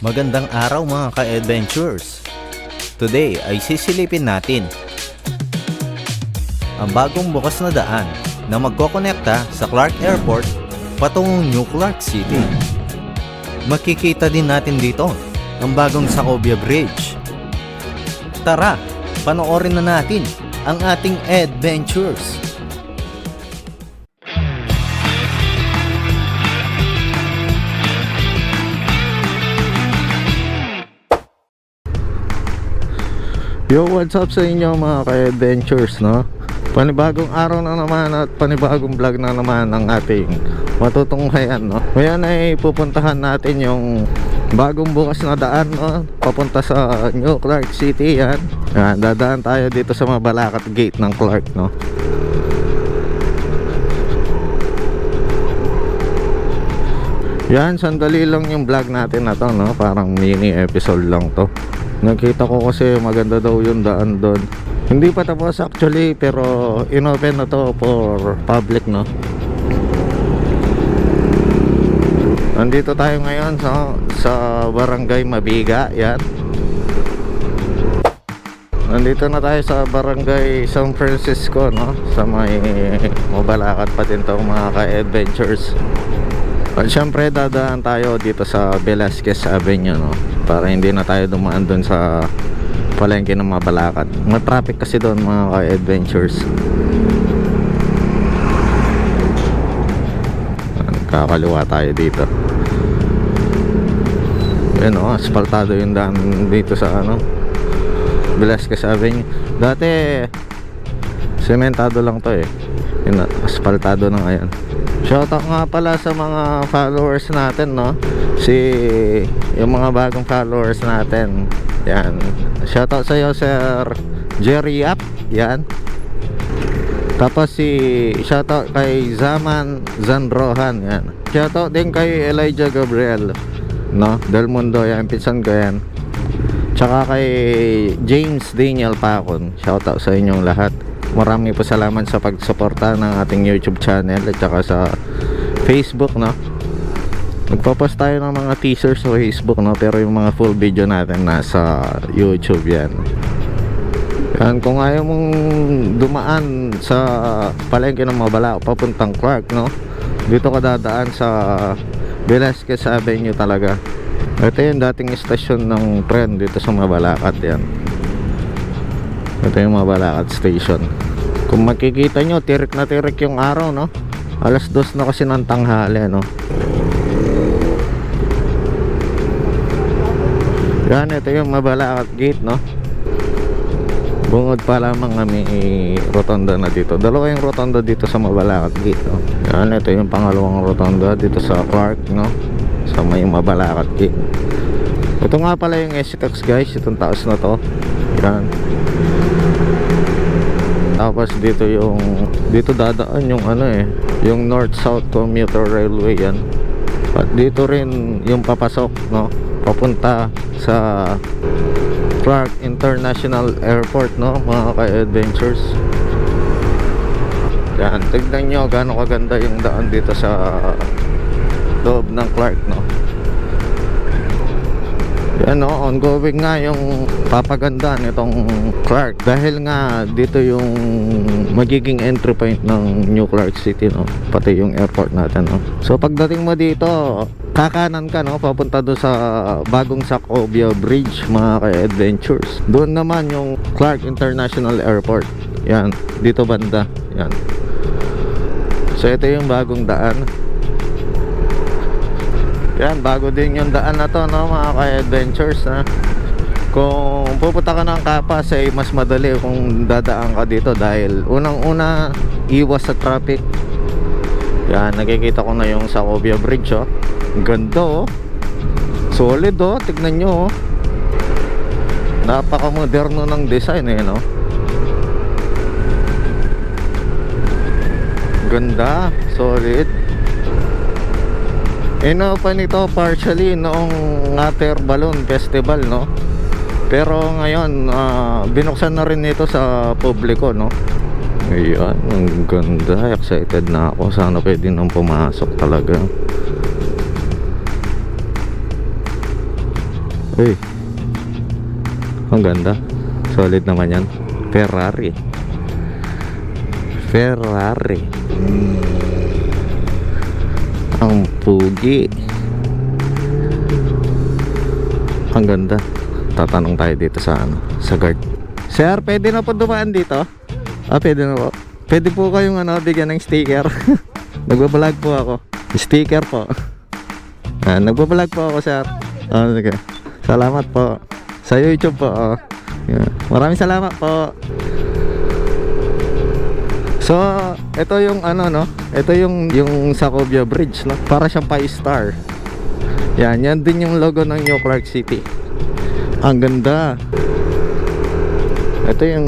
Magandang araw mga ka-adventures! Today ay sisilipin natin ang bagong bukas na daan na magkokonekta sa Clark Airport patungong New Clark City. Makikita din natin dito ang bagong Sacobia Bridge. Tara, panoorin na natin ang ating adventures! Yo, what's up sa inyo mga ka-adventures, no? Panibagong araw na naman at panibagong vlog na naman ang ating matutunghayan, no? Ngayon ay pupuntahan natin yung bagong bukas na daan, no? Papunta sa New Clark City, yan. Yan, dadaan tayo dito sa Mabalacat Gate ng Clark, no? Yan, sandali lang yung vlog natin na to, no? Parang mini episode lang to. Nakita ko kasi maganda daw yung daan doon. Hindi pa tapos actually, pero inopen na to for public, no? Nandito tayo ngayon sa, sa Barangay Mabiga, yan. Nandito na tayo sa Barangay San Francisco, no? Sa may Mabalacat pa din to mga ka-adventures. At syempre dadaan tayo dito sa Velasquez Avenue no para hindi na tayo dumaan doon sa palengke ng Mabalacat. Matraffic kasi doon mga ka-adventures. Kakaliwa tayo dito. Yan o, asfaltado yung daan dito sa ano Velasquez Avenue. Dati sementado lang to eh. Yun, asfaltado na ngayon. Shoutout nga pala sa mga followers natin, no? Si yung mga bagong followers natin. Yan. Shoutout sa iyo, Sir Jerry Yap. Yan. Tapos si shoutout kay Zaman Zanrohan. Yan. Shoutout din kay Elijah Gabriel. No? Del Mundo. Yan. Pinsan ko yan. Tsaka kay James Daniel Pacon. Shoutout sa inyong lahat. Marami po salamat sa pagsuporta ng ating YouTube channel at saka sa Facebook, no? Nagpapost tayo ng mga teasers sa Facebook, no? Pero yung mga full video natin nasa YouTube yan. Yan, kung ayaw mong dumaan sa palengke ng Mabala papuntang Clark, no? Dito ka dadaan sa Velasquez Avenue talaga. Ito yung dating estasyon ng tren dito sa Mabalacat yan. Ito yung Mabalacat Station. Kung makikita nyo, tirik na tirik yung araw, no? Alas dos na kasi ng tanghali, no? Yan, ito yung Mabalacat Gate, no? Bungod pa lamang kami rotonda na dito. Dalawa yung rotonda dito sa Mabalacat Gate, no? Yan, ito yung pangalawang rotonda dito sa Clark, no? Sa may Mabalacat Gate. Ito nga pala yung STX guys, itong taas na to. Yan. Tapos dito yung dito dadaan yung ano eh, yung North South Commuter Railway yan. At dito rin yung papasok no, papunta sa Clark International Airport no, mga ka-adventures. Yan, tignan nyo gaano kaganda yung daan dito sa loob ng Clark no. Yan no, ongoing nga yung papaganda nitong Clark dahil nga dito yung magiging entry point ng New Clark City no, pati yung airport natin no. So pagdating mo dito, kakanan ka no, papunta doon sa bagong Sacobia Bridge mga ka-adventures. Doon naman yung Clark International Airport. Yan, dito banda. Yan. So ito yung bagong daan. Yan, bago din yung daan na to, no, mga ka-adventures, na. Kung pupunta ka ng Kapas, ay mas madali kung dadaan ka dito dahil unang-una, iwas sa traffic. Yan, nakikita ko na yung Sacobia Bridge, oh. Ganda, oh. Solid, oh. Tignan nyo, oh. Napaka-moderno ng design, eh, no? Ganda, solid. Inopen ito partially noong Ngater Balloon Festival, no? Pero ngayon, ah, binuksan na rin ito sa publiko, no? Ayan, ang ganda. Excited na ako. Sana pwede nang pumasok talaga. Uy. Ang ganda. Solid naman yan. Ferrari. Ferrari. Ang pugi. Ang ganda. Tatanong tayo dito sa ano, sa guard. Sir, pwede na po dumaan dito? Ah, pwede na po. Pwede po kayong ano, bigyan ng sticker. Nagbabalag po ako. Sticker po. Ah, nagbabalag po ako, sir. Ah, sige. Salamat po. Sa YouTube po. Oh. Yeah. Maraming salamat po. So, ito yung ano no, ito yung yung Sacobia Bridge no. Para siyang 5 star. Yan, yan din yung logo ng New Clark City. Ang ganda. Ito yung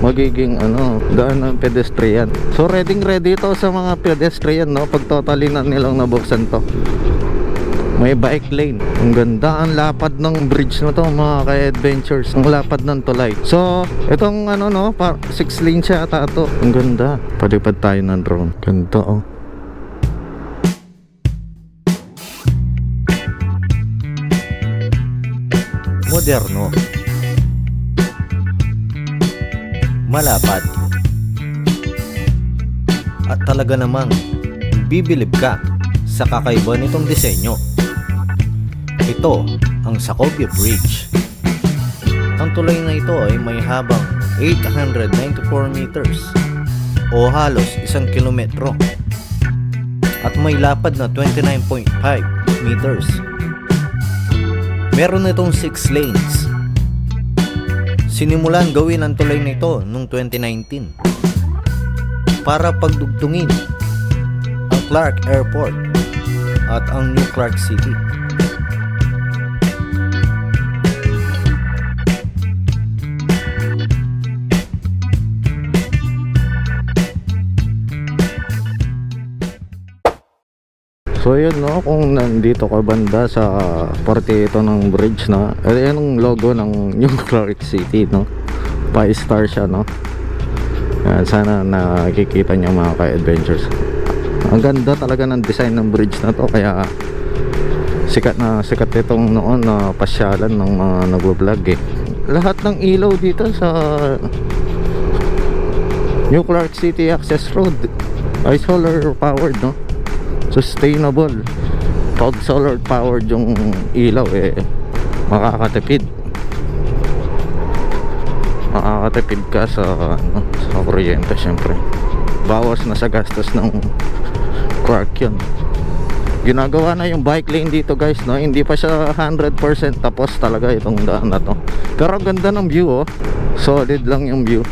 magiging ano, daan ng pedestrian. So, ready ready ito sa mga pedestrian no, pag totally na nilang nabuksan to. May bike lane. Ang ganda ang lapad ng bridge na to mga ka-adventures. Ang lapad ng tulay. So, itong ano no, 6 lane siya ata to. Ang ganda. Palipad tayo ng drone. Ganda oh. moderno, malapad, at talaga namang bibilib ka sa kakaiba nitong disenyo. Ito ang Sacobia Bridge. Ang tulay na ito ay may habang 894 meters o halos isang kilometro at may lapad na 29.5 meters. Meron itong 6 lanes. Sinimulan gawin ang tulay nito noong 2019 para pagdugtungin ang Clark Airport at ang New Clark City. So yun no, kung nandito ka banda sa parte ito ng bridge na, eh, yan ang logo ng New Clark City no. 5 star siya no. Yan, sana nakikita niyo mga ka-adventures. Ang ganda talaga ng design ng bridge na to kaya sikat na sikat itong noon na pasyalan ng mga nagvo-vlog eh. Lahat ng ilaw dito sa New Clark City Access Road ay solar powered no sustainable. Pag solar powered yung ilaw eh makakatipid. Makakatipid ka sa ano, sa kuryente syempre. Bawas na sa gastos ng Clark yun. Ginagawa na yung bike lane dito guys no? Hindi pa siya 100% tapos talaga itong daan na to. Pero ganda ng view oh. Solid lang yung view.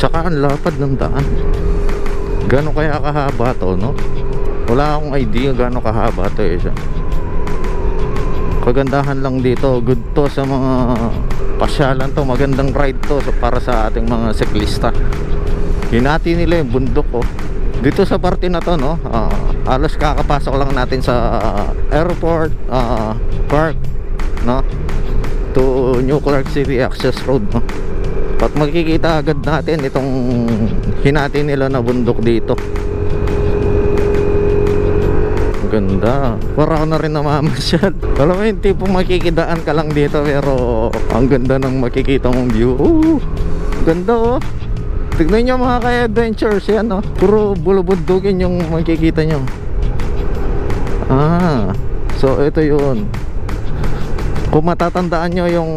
Tsaka ang lapad ng daan Gano'n kaya kahaba to, no? Wala akong idea gano'n kahaba to eh siya. Kagandahan lang dito, good to sa mga pasyalan to, magandang ride to so para sa ating mga siklista. Hinati nila yung bundok oh. Dito sa parte na to, no? ah, alas kakapasok lang natin sa airport, ah, park, no? To New Clark City Access Road, no? At makikita agad natin itong hinati nila na bundok dito. Ganda. Para ako na rin namamasyal. Alam mo yung tipong makikidaan ka lang dito pero ang ganda ng makikita mong view. Ooh, ganda oh. Tignan nyo mga ka-adventures yan oh. Puro bulubundukin yung makikita nyo. Ah, so ito yun. Kung matatandaan nyo yung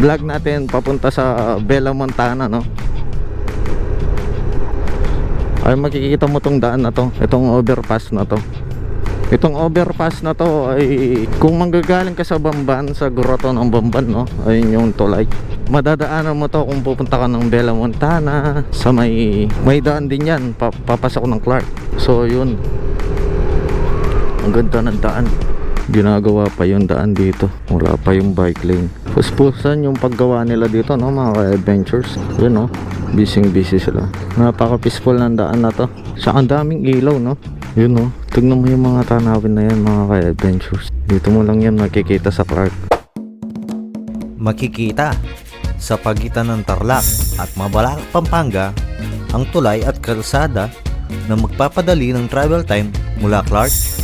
vlog natin papunta sa Bella Montana no? Ay makikita mo tong daan na to. Itong overpass na to. Itong overpass na to ay kung manggagaling ka sa Bamban sa Grotto ng Bamban no? Ayun yung tulay madadaanan mo to kung pupunta ka ng Bella Montana. Sa may may daan din yan. Pa, papasok ng Clark. So yun. Ang ganda ng daan ginagawa pa yung daan dito. Wala pa yung bike lane. Puspusan yung paggawa nila dito no mga ka-adventures. Yun no. Busy busy sila. Napaka peaceful ng daan na to. Sa ang daming ilaw no. Yun no. Tignan mo yung mga tanawin na yan mga ka-adventures. Dito mo lang yan makikita sa Clark Makikita sa pagitan ng Tarlac at Mabalac, Pampanga ang tulay at kalsada na magpapadali ng travel time mula Clark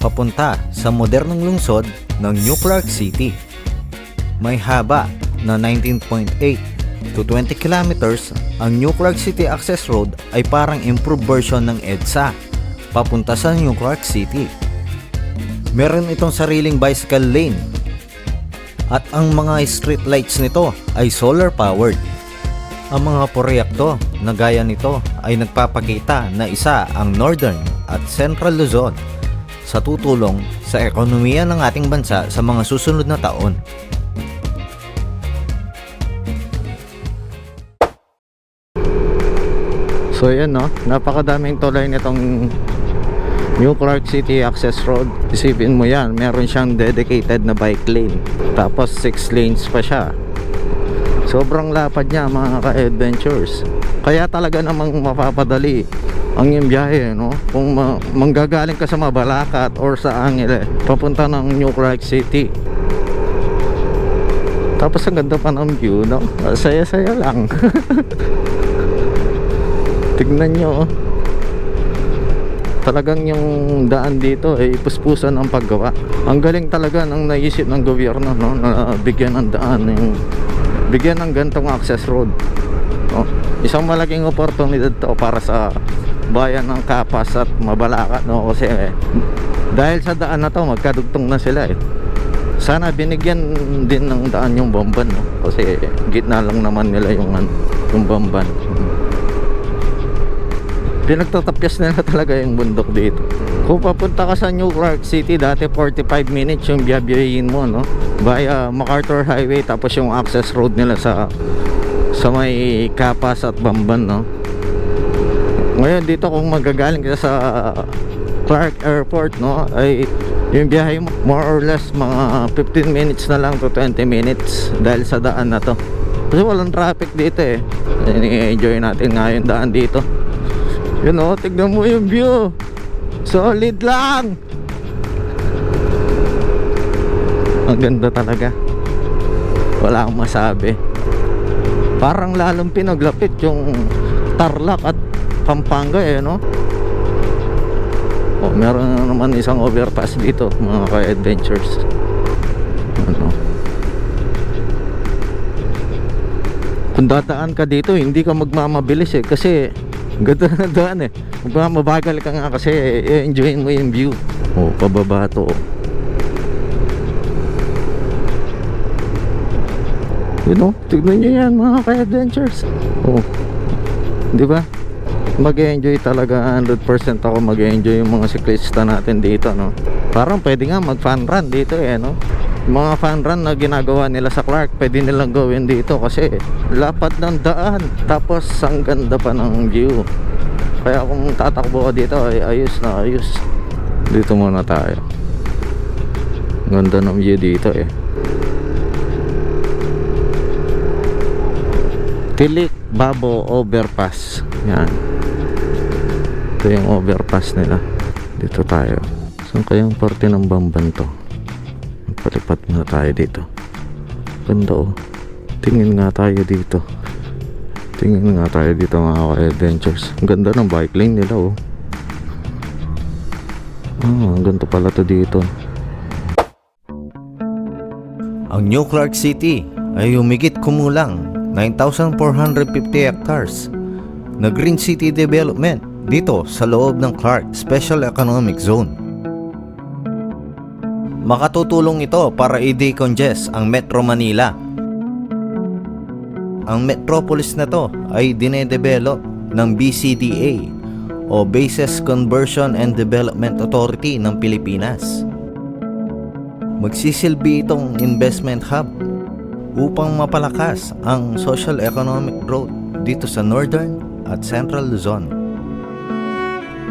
papunta sa modernong lungsod ng New Clark City. May haba na 19.8 to 20 kilometers, ang New Clark City Access Road ay parang improved version ng EDSA papunta sa New Clark City. Meron itong sariling bicycle lane at ang mga street lights nito ay solar powered. Ang mga proyekto na gaya nito ay nagpapakita na isa ang Northern at Central Luzon sa tutulong sa ekonomiya ng ating bansa sa mga susunod na taon. So yan no, napakadaming tulay nitong New Clark City Access Road. Isipin mo yan, meron siyang dedicated na bike lane. Tapos 6 lanes pa siya. Sobrang lapad niya mga ka-adventures. Kaya talaga namang mapapadali ang yung biyahe, no? Kung ma- manggagaling ka sa Mabalacat or sa Angile, papunta ng New Clark City. Tapos ang ganda pa ng view, no? Saya-saya lang. Tignan nyo, oh. Talagang yung daan dito ay puspusan ang paggawa. Ang galing talaga ng naisip ng gobyerno, no? Na bigyan ng daan yung bigyan ng gantong access road. Oh, isang malaking oportunidad to para sa bayan ng Kapas at Mabalacat, no? Kasi eh, dahil sa daan na to, magkadugtong na sila eh. Sana binigyan din ng daan yung Bamban, no? Kasi gitna lang naman nila yung, yung Bamban. Pinagtatapyas nila talaga yung bundok dito. Kung papunta ka sa New Clark City, dati 45 minutes yung biyabiyahin mo, no? Via MacArthur Highway, tapos yung access road nila sa sa may Kapas at Bamban, no? Ngayon dito kung magagaling ka sa Clark Airport, no? Ay yung biyahe mo more or less mga 15 minutes na lang to 20 minutes dahil sa daan na to. Kasi walang traffic dito eh. Ini-enjoy natin nga yung daan dito. Yun o, tignan mo yung view. Solid lang. Ang ganda talaga. Wala akong masabi. Parang lalong pinaglapit yung Tarlac at Pampanga eh, no? Oh, meron na naman isang overpass dito, mga ka-adventures. Ano? Kung dadaan ka dito, hindi ka magmamabilis eh kasi ganda na daan eh. Magmamabagal ka nga kasi i-enjoyin mo yung view. Oh, pababa to. oh. You know, tignan nyo yan mga ka-adventures. Oh. Di ba? Mag-enjoy talaga 100% ako mag-enjoy yung mga siklista natin dito, no? Parang pwede nga mag-fun run dito eh, no? Mga fun run na ginagawa nila sa Clark, pwede nilang gawin dito kasi lapad ng daan. Tapos ang ganda pa ng view. Kaya kung tatakbo ka dito, ay ayos na ayos. Dito muna tayo. Ganda ng view dito eh. Tilik Babo Overpass. Yan. Ito yung overpass nila. Dito tayo. Saan kayang parte ng Bamban to? Palipat muna tayo dito. Ganda oh. Tingin nga tayo dito. Tingin nga tayo dito mga ka-adventures. Ang ganda ng bike lane nila oh. Ah, ang ganda pala to dito. Ang New Clark City ay humigit kumulang 9,450 hectares na Green City Development dito sa loob ng Clark Special Economic Zone. Makatutulong ito para i-decongest ang Metro Manila. Ang metropolis na to ay dinedevelop ng BCDA o Bases Conversion and Development Authority ng Pilipinas. Magsisilbi itong investment hub upang mapalakas ang social economic growth dito sa Northern at Central Luzon.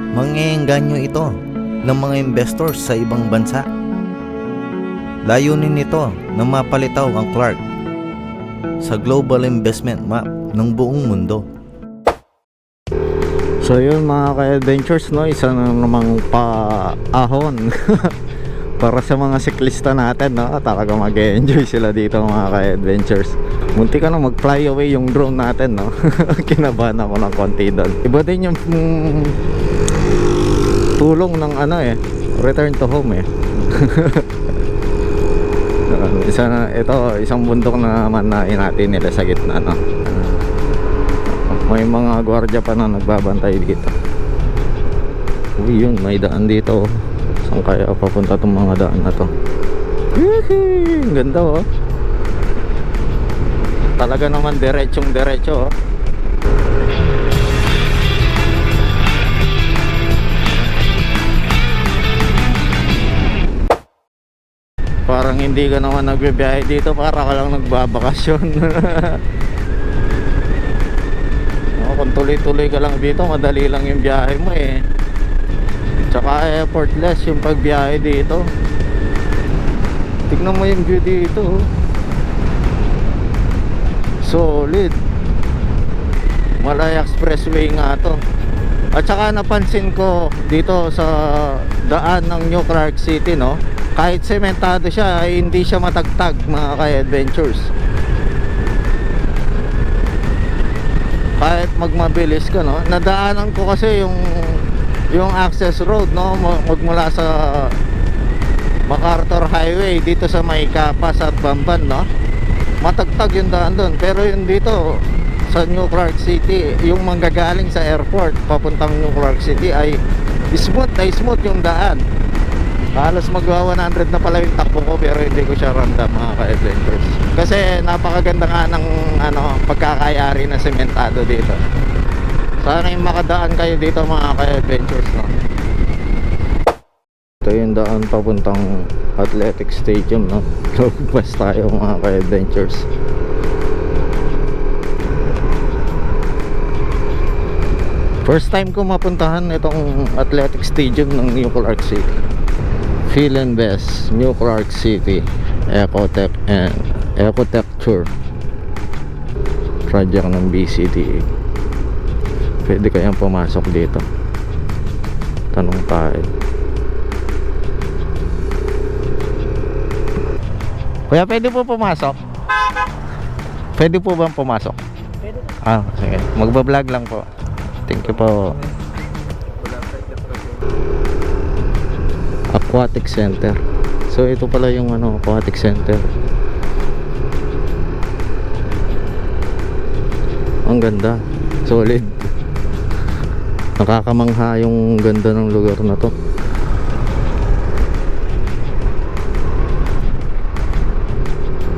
Mangyayangganyo ito ng mga investors sa ibang bansa. Layunin nito na mapalitaw ang Clark sa global investment map ng buong mundo. So yun mga ka-adventures no, isa na namang paahon para sa mga siklista natin no, talaga mag-enjoy sila dito mga ka-adventures. Munti ka na mag-fly away yung drone natin no. Kinabahan ako ng konti doon. Iba din yung mm, tulong ng ano eh return to home eh. Isa na, ito, isang bundok na naman na natin nila sa gitna, no? May mga gwardiya pa na nagbabantay dito. Uy, yun, may daan dito. oh. Saan kaya papunta tong mga daan na to? Ang ganda, oh. Talaga naman diretsong diretso, oh. Parang hindi ka naman nagbibiyahe dito para ka lang nagbabakasyon. oh, kung tuloy-tuloy ka lang dito, madali lang yung biyahe mo eh. Tsaka effortless yung pagbiyahe dito. Tignan mo yung view dito. Solid. Malay Expressway nga to. At saka napansin ko dito sa daan ng New Clark City, no? Kahit sementado siya, ay hindi siya matagtag mga ka-adventures. Kahit magmabilis ka, no? Nadaanan ko kasi yung yung access road, no? Ma- Magmula sa MacArthur Highway dito sa Maykapas at Bamban, no? Matagtag yung daan doon. Pero yung dito sa New Clark City, yung manggagaling sa airport papuntang New Clark City ay smooth na smooth yung daan. Halos magwa 100 na pala yung takbo ko pero hindi ko siya ramdam mga ka-adventures. Kasi napakaganda nga ng ano, pagkakayari na sementado dito. Sana yung makadaan kayo dito mga ka-adventures no. Ito yung daan papuntang athletic stadium no. Lumabas tayo mga ka-adventures. First time ko mapuntahan itong athletic stadium ng New Clark City. Feeling Best, New Clark City, Ecotech and Ecotecture project ng BCDA. Pwede kayang pumasok dito. Tanong tayo. Kuya, pwede po pumasok? Pwede po bang pumasok? Pwede Ah, sige. Magbablog lang po. Thank you po. Aquatic Center. So ito pala yung ano, Aquatic Center. Ang ganda. Solid. Nakakamangha yung ganda ng lugar na to.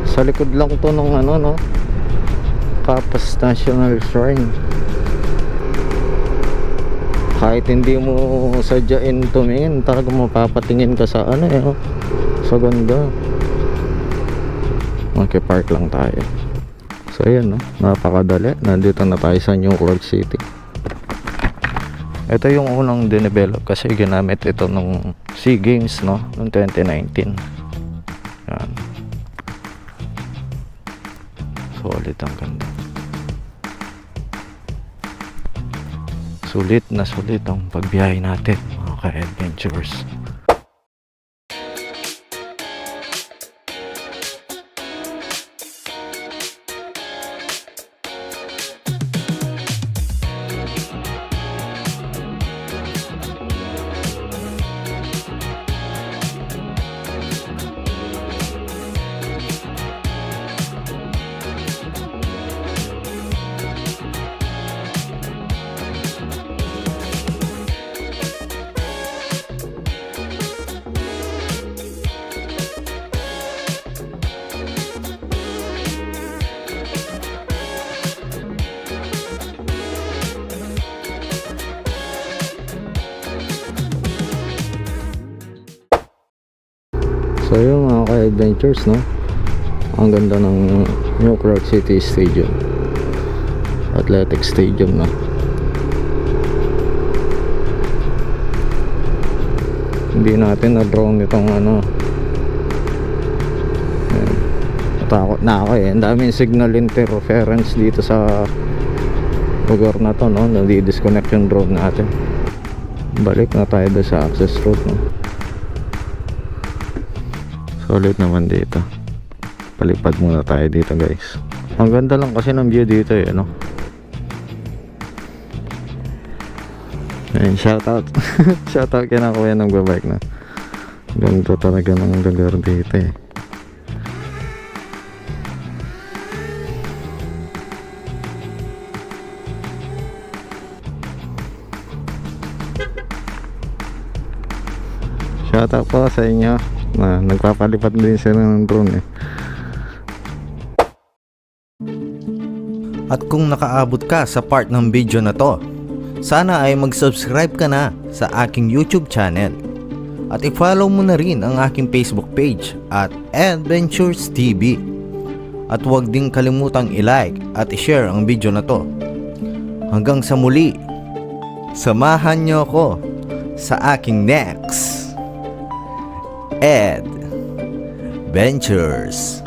Sa likod lang to ng ano no. Kapas National Shrine. Kahit hindi mo sadyain tumingin, talaga mapapatingin ka sa ano eh. oh. Sa ganda. Magki-park lang tayo. So ayan no, napakadali. Nandito na tayo sa New York City. Ito yung unang dinevelop kasi ginamit ito nung SEA Games no, noong 2019. Yan. Solid ang ganda. Sulit na sulit ang pagbiyahe natin mga ka-adventures. Ka-adventures no? Ang ganda ng New Clark City Stadium. Athletic Stadium no? Hindi natin na-drone itong ano. Natakot na ako eh. Ang daming signal interference dito sa lugar na to no? Nadi-disconnect yung drone natin. Balik na tayo sa access road no Solid naman dito. Palipad muna tayo dito guys. Ang ganda lang kasi ng view dito eh, ano. Ayun, shout out. shout out kay na kuya nang babike na. Ganda talaga ng lugar dito eh. Shoutout po sa inyo na nagpapalipad din sila ng drone eh. At kung nakaabot ka sa part ng video na to, sana ay mag-subscribe ka na sa aking YouTube channel. At i-follow mo na rin ang aking Facebook page at Adventures TV. At huwag ding kalimutang i-like at i-share ang video na to. Hanggang sa muli, samahan niyo ako sa aking next Ed Ventures.